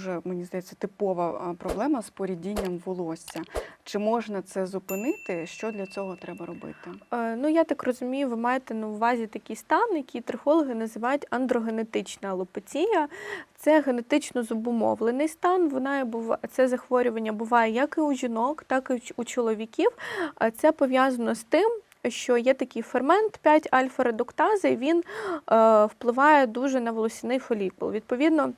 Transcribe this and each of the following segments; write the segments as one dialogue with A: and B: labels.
A: дуже, мені здається, типова проблема з порідінням волосся. Чи можна це зупинити? Що для цього треба робити?
B: Е, Ну, я так розумію, ви маєте на увазі такий стан, який трихологи називають андрогенетична алопеція. Це генетично зобумовлений стан. Вона це захворювання буває як і у жінок, так і у чоловіків. Це пов'язано з тим. Що є такий фермент 5 альфа-редуктази, він е, впливає дуже на волосяний фолікул. Відповідно,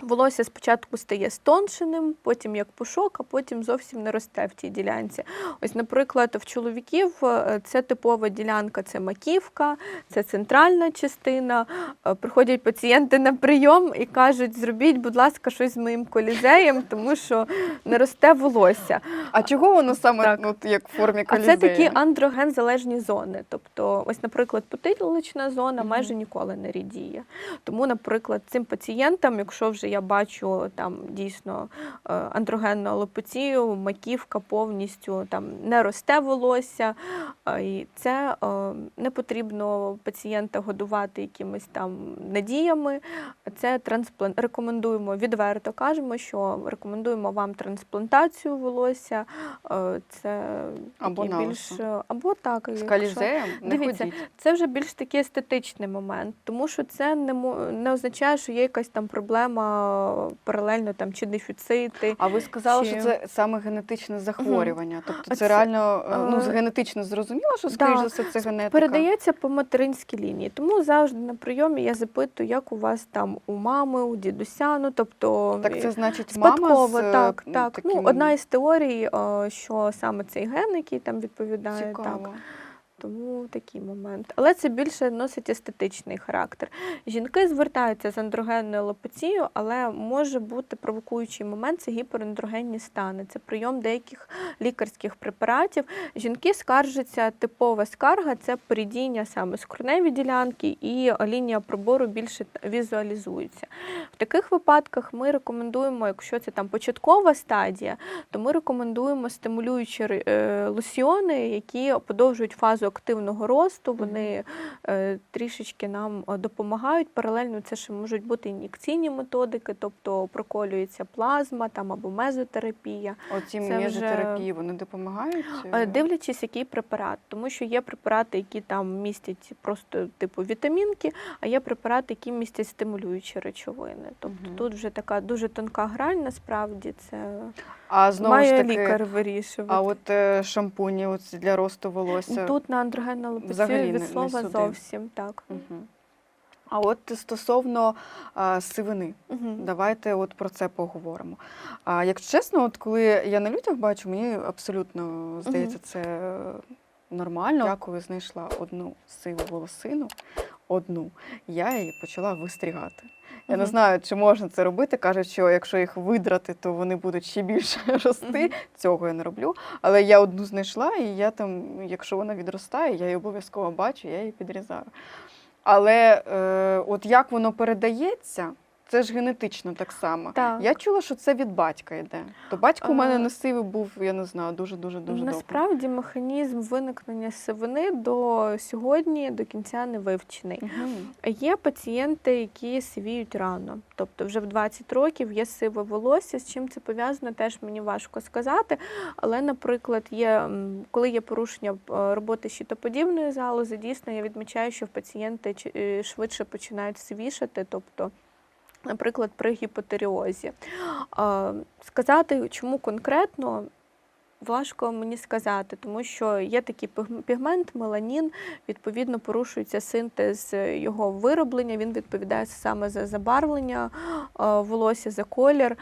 B: волосся спочатку стає стоншеним, потім як пушок, а потім зовсім не росте в тій ділянці. Ось, наприклад, в чоловіків е, це типова ділянка, це маківка, це центральна частина. Е, Приходять пацієнти на прийом і кажуть, зробіть, будь ласка, щось з моїм колізеєм, тому що не росте волосся.
A: А чого воно саме
B: Так.
A: ну, от як в формі
B: А
A: колізея?
B: це такі андроген-залежні зони. Тобто, ось, наприклад, потилична зона майже ніколи не рідіє. Тому, наприклад, цим пацієнтам, якщо вже я бачу там дійсно е, андрогенну алопецію, маківка повністю там не росте волосся, е, і це е, не потрібно пацієнта годувати якимись там надіями. Це трансплант. Рекомендуємо відверто кажемо, що рекомендуємо вам трансплантацію волосся. Це
A: Або на
B: більш або так.
A: З не
B: Дивіться,
A: ходіть.
B: Це вже більш такий естетичний момент, тому що це не не означає, що є якась там проблема паралельно там чи дефіцити.
A: А ви сказали,
B: Чи-
A: що це саме генетичне захворювання. Тобто це,
B: це,
A: реально е, ну,
B: е,
A: генетично зрозуміло, що скоріш за все це генетика.
B: Передається по материнській лінії. Тому завжди на прийомі я запитую, як у вас там у мами, у дідуся. Ну тобто
A: Так це значить
B: спадково,
A: мама з е,
B: так, так.
A: таким...
B: Ну, одна із теорій, е, що саме цей ген, який там відповідає, так. Тому такий момент. Але це більше носить естетичний характер. Жінки звертаються з андрогенною алопецією, але може бути провокуючий момент це гіперандрогенні стани. Це прийом деяких лікарських препаратів. Жінки скаржаться, типова скарга це порідіння саме скроневі ділянки, і лінія пробору більше візуалізується. В таких випадках ми рекомендуємо, якщо це там початкова стадія, то ми рекомендуємо стимулюючі е, лосьйони, які подовжують фазу активного росту. Вони е, трішечки нам е, допомагають. Паралельно це ще можуть бути ін'єкційні методики, тобто проколюється плазма там або мезотерапія.
A: Оці мезотерапії, вони допомагають?
B: Е, Дивлячись, який препарат, тому що є препарати, які там містять просто типу вітамінки, а є препарати, які містять стимулюючі речовини. Тобто
A: Мгм.
B: тут вже така дуже тонка грань, насправді це
A: А знову
B: має
A: ж таки,
B: лікар вирішувати.
A: а от шампуні от для росту волосся.
B: Тут на андрогенну
A: взагалі не-
B: від
A: не
B: слова
A: сюди.
B: зовсім так.
A: Мгм. А от стосовно а, сивини,
B: Мгм.
A: давайте от про це поговоримо. А якщо чесно, от коли я на людях бачу, мені абсолютно здається, це е, нормально. Дякую, знайшла одну сиву волосину, одну, я її почала вистрігати. Я не знаю, чи можна це робити. Кажуть, що якщо їх видрати, то вони будуть ще більше рости.
B: Угу.
A: Цього я не роблю. Але я одну знайшла, і я там, якщо вона відростає, я її обов'язково бачу, я її підрізаю. Але е, от як воно передається, це ж генетично так само.
B: Так.
A: Я чула, що це від батька йде. То батько у мене не був, я не знаю, дуже дуже дуже довго.
B: Насправді механізм виникнення сивини до сьогодні до кінця не вивчений.
A: Мгм.
B: Є пацієнти, які сивіють рано, тобто вже в 20 років є сиве волосся. З чим це пов'язано, теж мені важко сказати. Але, наприклад, є коли є порушення е, роботи щитоподібної залози, дійсно я відмічаю, що в пацієнти е, швидше починають сивішати, тобто. Наприклад, при гіпотеріозі. Сказати, чому конкретно, важко мені сказати, тому що є такий пігмент, меланін, відповідно, порушується синтез його вироблення, він відповідає саме за забарвлення волосся, за колір.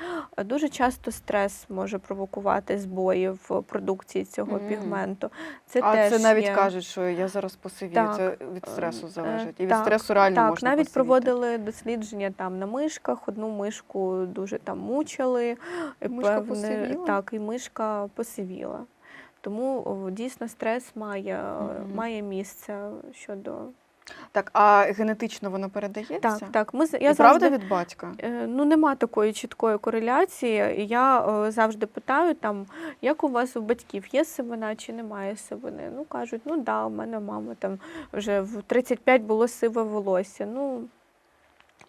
B: Дуже часто стрес може провокувати збої в продукції цього
A: Мгм.
B: пігменту. Це
A: а
B: теж
A: це навіть
B: є.
A: кажуть, що я зараз посивію.
B: Так.
A: Це від
B: Е,
A: стресу
B: е,
A: залежить. І від
B: так,
A: стресу реально
B: Так,
A: можна
B: навіть
A: посивіти.
B: проводили дослідження там на мишках. Одну мишку дуже там мучили.
A: Мишка
B: певне-
A: посивіла?
B: Так, і мишка посивіла. Тому дійсно стрес має,
A: Мгм.
B: має місце щодо.
A: Так, а генетично воно передається?
B: Так, так. Ми з-
A: І
B: я
A: правда від батька?
B: Е, Ну, нема такої чіткої кореляції. Я завжди питаю, там, як у вас у батьків є сивина чи немає сивини? Ну, кажуть, ну да, у мене мама там вже в 35 було сиве волосся. Ну,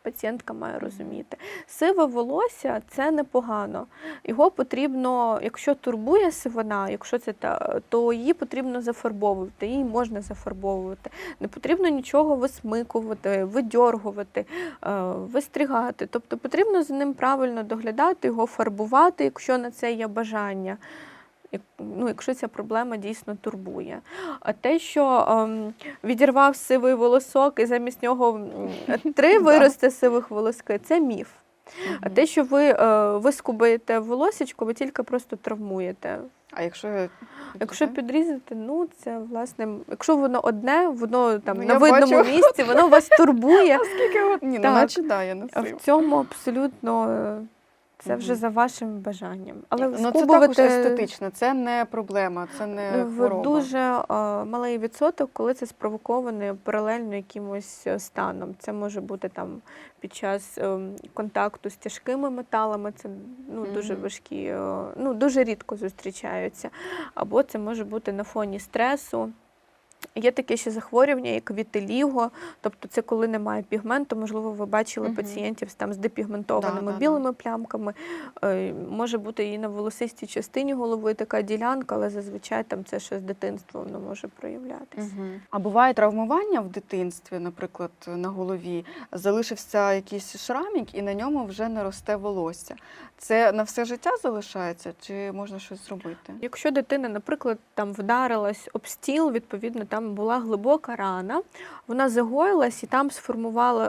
B: пацієнтка має розуміти. Сиве волосся це непогано. Його потрібно, якщо турбує сивина, якщо це та, то її потрібно зафарбовувати, її можна зафарбовувати. Не потрібно нічого висмикувати, видьоргувати, е, вистригати. Тобто потрібно за ним правильно доглядати, його фарбувати, якщо на це є бажання. Ну, якщо ця проблема дійсно турбує. А те, що ем, відірвав сивий волосок і замість нього три виросте сивих волоски, це міф. А те, що ви е, вискубаєте волосечко, ви тільки просто травмуєте.
A: А якщо
B: Якщо підрізати, ну це власне, якщо воно одне, воно там
A: Ну,
B: на видному
A: бачу.
B: місці, воно вас турбує.
A: Скільки от ні, ну
B: Так.
A: наче да, я
B: в цьому абсолютно е, це вже за вашим бажанням. Але
A: ну, це також естетично, це не проблема, це не
B: в
A: хвороба.
B: дуже е, малий відсоток, коли це спровоковане паралельно якимось е, станом. Це може бути там під час ем, контакту з тяжкими металами, це ну, дуже важкі, е, ну дуже рідко зустрічаються. Або це може бути на фоні стресу. Є таке ще захворювання, як вітиліго, тобто це коли немає пігменту. Можливо, ви бачили
A: Мгм.
B: пацієнтів з там з депігментованими
A: Да, да, да.
B: білими плямками. Е, Може бути і на волосистій частині голови така ділянка, але зазвичай там це ще з дитинства воно може проявлятися.
A: Мгм. А буває травмування в дитинстві, наприклад, на голові, залишився якийсь шрамік і на ньому вже не росте волосся. Це на все життя залишається, чи можна щось зробити?
B: Якщо дитина, наприклад, там вдарилась об стіл, відповідно, там була глибока рана, вона загоїлась і там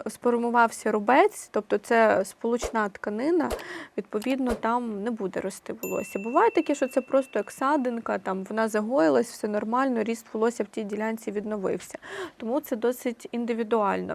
B: сформувався рубець, тобто це сполучна тканина, відповідно, там не буде рости волосся. Буває таке, що це просто як садинка, там вона загоїлась, все нормально, ріст волосся в тій ділянці відновився. Тому це досить індивідуально.